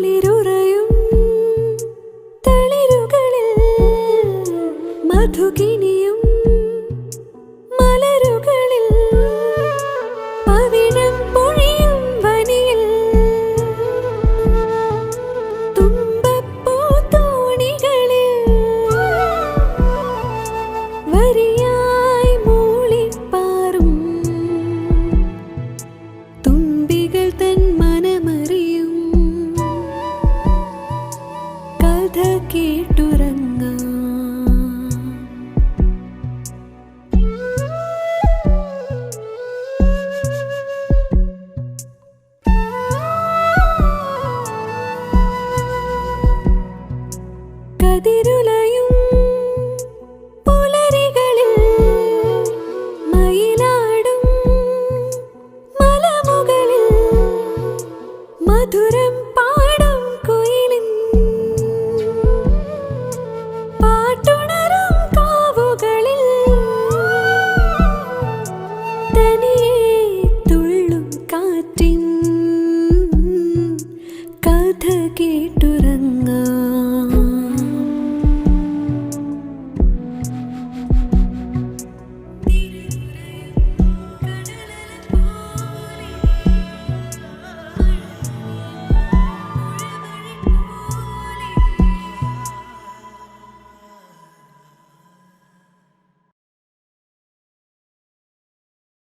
കുളിരുറയും തളിരുകളിൽ മധുകിനിയും കഥ കേട്ട